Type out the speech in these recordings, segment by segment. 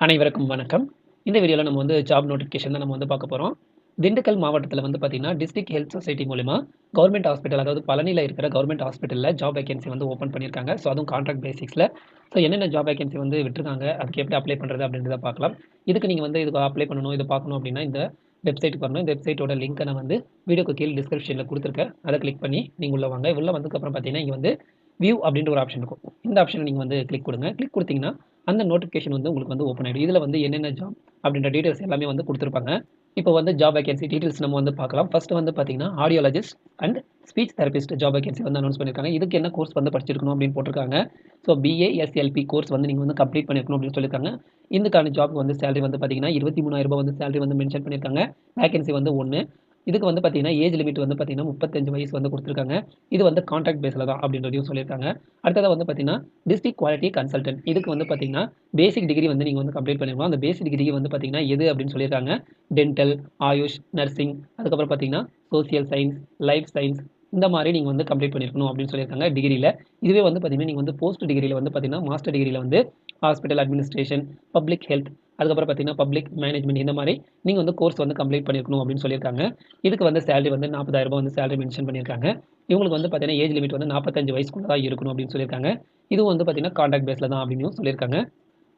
அனைவருக்கும் வணக்கம். இந்த வீடியோவில் நம்ம வந்து ஜாப் நோட்டிஃபிகேஷன் தான் நம்ம வந்து பார்க்க போகிறோம் திண்டுக்கல் மாவட்டத்தில் வந்து பார்த்தீங்கன்னா டிஸ்ட்ரிக்ட் ஹெல்த் சொசைட்டி மூலிமா கவர்மெண்ட் ஹாஸ்பிட்டல் அதாவது பழனியில் இருக்கிற கவர்மெண்ட் ஹாஸ்பிட்டலில் ஜாப் வேகன்சி வந்து ஓப்பன் பண்ணியிருக்காங்க ஸோ அதுவும் கான்ட்ராக்ட் பேசிக்ஸில் ஸோ என்னென்ன ஜாப் வேகன்சி வந்து விட்டுருக்காங்க அதுக்கு எப்படி அப்ளை பண்ணுறது அப்படின்றத பார்க்கலாம். இதுக்கு நீங்கள் வந்து இதுக்கு அப்ளை பண்ணணும் இது பார்க்கணும் அப்படின்னா இந்த வெப்சைட்டுக்கு வரணும். இந்த வெப்சைட்டோட லிங்க்கை நான் வந்து வீடியோக்கு கீழே டிஸ்கிரிப்ஷனில் கொடுத்துருக்கேன். அதை கிளிக் பண்ணி நீங்கள் உள்ளே வாங்க. உள்ள வந்ததுக்கப்புறம் பார்த்தீங்கன்னா இங்கே வந்து வியூ அப்படின்ற ஒரு ஆப்ஷன் இருக்கும். இந்த ஆப்ஷனை நீங்கள் வந்து கிளிக் கொடுங்க. கிளிக் கொடுத்தீங்கன்னா அந்த நோட்டிஃபிகேஷன் வந்து உங்களுக்கு வந்து ஓப்பன் ஆகிடும் இதில் வந்து என்னென்ன ஜாப் அப்படின்ற டீட்டெயில்ஸ் எல்லாமே வந்து கொடுத்துருப்பாங்க. இப்போ வந்து ஜாப் வேகன்சி டீட்டெயில்ஸ் நம்ம வந்து பார்க்கலாம். ஃபர்ஸ்ட் வந்து பார்த்தீங்கன்னா audiologist and speech therapist job vacancy வந்து அனௌன்ஸ் பண்ணியிருக்காங்க இதுக்கு என்ன கோர்ஸ் வந்து படிச்சிருக்கணும் அப்படின்னு போட்டிருக்காங்க. ஸோ பிஏஎஸ்எல்பி கோர்ஸ் வந்து நீங்கள் வந்து கம்ப்ளீட் பண்ணியிருக்கணும் அப்படின்னு சொல்லியிருக்காங்க இதுக்கான ஜாப் வந்து சேலரி வந்து பார்த்தீங்கன்னா இருபத்தி மூணாயிரம் ரூபாய் வந்து சேலரி வந்து மென்ஷன் பண்ணியிருக்காங்க வேகன்சி வந்து ஒன்று இதுக்கு வந்து பார்த்தீங்கன்னா ஏஜ் லிமிட் வந்து பார்த்தீங்கன்னா முப்பத்தஞ்சு வயசு வந்து கொடுத்துருக்காங்க. இது வந்து கான்ட்ராக்ட் பேஸில் தான் அப்படின்றதையும் சொல்லியிருக்காங்க. அடுத்ததாக வந்து பார்த்தீங்கன்னா டிஸ்ட்ரிக்ட் குவாலிட்டி கன்சல்டன்ட் இதுக்கு வந்து பார்த்தீங்கன்னா பேசிக் டிகிரி வந்து நீங்கள் வந்து கம்ப்ளீட் பண்ணிருக்கணும். அந்த பேசிக் டிகிரி வந்து பார்த்தீங்கன்னா எது அப்படின்னு சொல்லியிருக்காங்க? டென்டல் ஆயுஷ் நர்சிங் அதுக்கப்புறம் பார்த்தீங்கன்னா சோசியல் சயின்ஸ் லைஃப் சயின்ஸ் இந்த மாதிரி நீங்கள் வந்து கம்ப்ளீட் பண்ணியிருக்கணும் அப்படின்னு சொல்லியிருக்காங்க டிகிரியில் இதுவே வந்து பார்த்தீங்கன்னா நீங்கள் வந்து போஸ்ட் டிகிரியில் வந்து பார்த்தீங்கன்னா மாஸ்டர் டிகிரியில் வந்து ஹாஸ்பிட்டல் அட்மினிஸ்ட்ரேஷன் பப்ளிக் ஹெல்த் அதுக்கப்புறம் பார்த்தீங்கன்னா பப்ளிக் மேனேஜ்மெண்ட் இந்த மாதிரி நீங்கள் வந்து கோர்ஸ் வந்து கம்ப்ளீட் பண்ணியிருக்கணும் அப்படின்னு சொல்லியிருக்காங்க. இதுக்கு வந்து சேலரி வந்து நாற்பதாயிரம் ரூபாய் வந்து சேலரி மென்ஷன் பண்ணியிருக்காங்க. இவங்களுக்கு வந்து பார்த்தீங்கன்னா ஏஜ் லிமிட் வந்து நாற்பத்தஞ்சு வயசுக்குள்ள தான் இருக்கணும் அப்படின்னு சொல்லியிருக்காங்க. இதுவும் வந்து பார்த்தீங்கன்னா கான்ட்ராக்ட் பேஸில் தான் அப்படின்னு சொல்லியிருக்காங்க.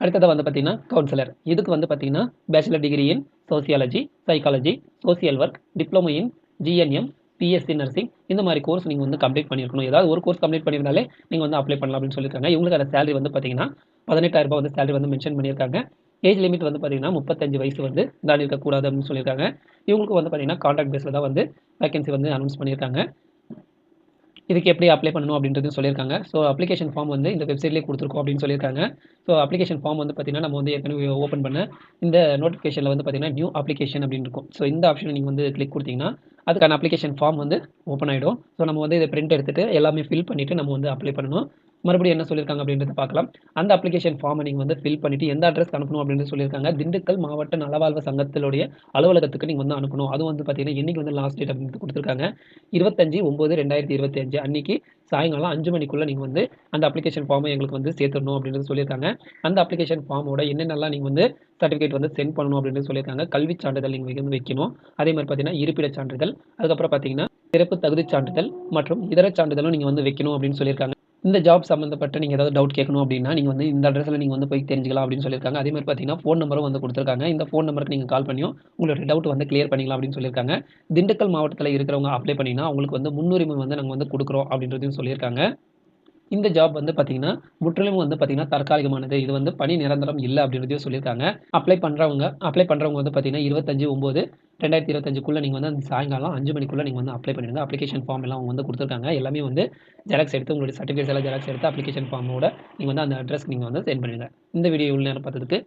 அடுத்ததாக வந்து பார்த்தீங்கன்னா கவுன்சிலர் இதுக்கு வந்து பார்த்தீங்கன்னா bachelor degree in sociology psychology social work diploma in GNM BSc nursing இந்த மாதிரி கோர்ஸ் நீங்கள் வந்து கம்ப்ளீட் பண்ணியிருக்கணும். ஏதாவது ஒரு கோர்ஸ் கம்ப்ளீட் பண்ணியிருந்தாலே நீங்கள் வந்து அப்ளை பண்ணலாம் அப்படின்னு சொல்லியிருக்காங்க. இவங்களுக்கு அந்த சேலரி வந்து பார்த்தீங்கன்னா பதினெட்டாயிரம் ரூபாய் வந்து சேலரி வந்து மென்ஷன் பண்ணியிருக்காங்க. ஏஜ் லிமிட் வந்து பார்த்தீங்கன்னா முப்பத்தஞ்சு வயசு வந்து தாண்டி இருக்கக்கூடாது அப்படின்னு சொல்லியிருக்காங்க. இவங்களுக்கு வந்து பார்த்தீங்கன்னா கான்ட்ராக்ட் பேஸில் தான் வந்து வேகன்சி வந்து அனௌன்ஸ் பண்ணியிருக்காங்க. இதுக்கு எப்படி அப்ளை பண்ணணும் அப்படின்றது சொல்லியிருக்காங்க. ஸோ அப்ளிகேஷன் ஃபார்ம் வந்து இந்த வெப்சைட்லேயே கொடுத்துருக்கோம் அப்படின்னு சொல்லியிருக்காங்க. ஸோ அப்ளிகேஷன் ஃபார்ம் வந்து பார்த்தீங்கன்னா நம்ம வந்து ஏற்கனவே ஓப்பன் பண்ண இந்த நோட்டிஃபிகேஷனில் வந்து பார்த்தீங்கன்னா நியூ அப்ளிகேஷன் அப்படின்னு இருக்கும். ஸோ இந்த ஆப்ஷனை நீங்கள் வந்து கிளிக் கொடுத்தீங்கன்னா அதுக்கான அப்ளிகேஷன் ஃபார்ம் வந்து ஓப்பன் ஆகிடும் ஸோ நம்ம வந்து இதை பிரிண்ட் எடுத்துகிட்டு எல்லாமே ஃபில் பண்ணிவிட்டு நம்ம வந்து அப்ளை பண்ணணும். மறுபடியும் என்ன சொல்லியிருக்காங்க அப்படின்றத பார்க்கலாம். அந்த அப்ளிகேஷன் ஃபார்மை நீங்கள் வந்து ஃபில் பண்ணிவிட்டு எந்த அட்ரஸ் அனுப்பணும் அப்படின்னு சொல்லியிருக்காங்க. திண்டுக்கல் மாவட்ட நலவாழ்வு சங்கத்தினுடைய அலுவலகத்துக்கு நீங்கள் வந்து அனுப்பணும். அது வந்து பார்த்தீங்கன்னா இன்றைக்கி வந்து லாஸ்ட் டேட் அப்படின்னு கொடுத்துருக்காங்க. இருபத்தஞ்சி ஒம்பது ரெண்டாயிரத்தி இருபத்தி அஞ்சு அன்றைக்கி சாயங்காலம் அஞ்சு மணிக்குள்ளே நீங்கள் வந்து அந்த அப்ளிகேஷன் ஃபார்மை எங்களுக்கு வந்து சேர்த்துடணும் அப்படின்றது சொல்லியிருக்காங்க. அந்த அப்ளிகேஷன் ஃபார்மோட என்னென்னலாம் நீங்கள் வந்து சர்டிஃபிகேட் வந்து சென்ட் பண்ணணும் அப்படின்னு சொல்லியிருக்காங்க. கல்வி சான்றிதழ் நீங்கள் வந்து வைக்கணும். அதே மாதிரி பார்த்தீங்கன்னா இருப்பிட சான்றிதழ் அதுக்கப்புறம் பார்த்தீங்கன்னா சிறப்பு தகுதி சான்றிதழ் மற்றும் இதர சான்றிதழும் நீங்கள் வந்து வைக்கணும் அப்படின்னு சொல்லியிருக்காங்க. இந்த ஜாப் சம்மந்தப்பட்ட நீங்கள் ஏதாவது டவுட் கேட்கணும் அப்படின்னா நீங்கள் வந்து இந்த அட்ரஸில் நீங்கள் வந்து போய் தெரிஞ்சிக்கலாம் அப்படின்னு சொல்லியிருக்காங்க. அதே மாதிரி பார்த்தீங்கன்னா ஃபோன் நம்பரும் வந்து கொடுத்துருக்காங்க. இந்த ஃபோன் நம்பருக்கு நீங்கள் கால் பண்ணியும் உங்களோட டவுட் வந்து கிளியர் பண்ணிக்கலாம் அப்படின்னு சொல்லியிருக்காங்க. திண்டுக்கல் மாவட்டத்தில் இருக்கிறவங்க அப்ளை பண்ணிங்கன்னா அவங்களுக்கு வந்து முன்னுரிமை வந்து நாங்கள் வந்து கொடுக்குறோம் அப்படின்றதையும் சொல்லியிருக்காங்க. இந்த ஜாப் வந்து பார்த்தீங்கன்னா முற்றிலும் வந்து பார்த்தீங்கன்னா தற்காலிகமானது. இது வந்து பணி நிரந்தரம் இல்லை அப்படின்றதையும் சொல்லியிருக்காங்க. அப்ளை பண்ணுறவங்க அப்ளை பண்ணுறவங்க வந்து பார்த்தீங்கன்னா இருபத்தஞ்சு ஒம்பது ரெண்டாயிரத்தி இருபத்தஞ்சுக்குள்ளே நீங்கள் வந்து அந்த சாயங்காலம் அஞ்சு மணிக்குள்ளே நீங்கள் வந்து அப்ளை பண்ணிடுங்க. அப்ளிகேஷன் ஃபார்ம் எல்லாம் அவங்க வந்து கொடுத்துருக்காங்க. எல்லாமே வந்து ஜெராக்ஸ் எடுத்து உங்களுடைய சர்டிஃபிகேட்ஸ் எல்லாம் ஜெராக்ஸ் எடுத்து அப்ளிகேஷன் ஃபார்மோட நீங்கள் வந்து அந்த அட்ரஸ்க்கு நீங்கள் வந்து சென்ட் பண்ணிடுங்க. இந்த வீடியோ உள்ள நேரம் பார்த்ததுக்கு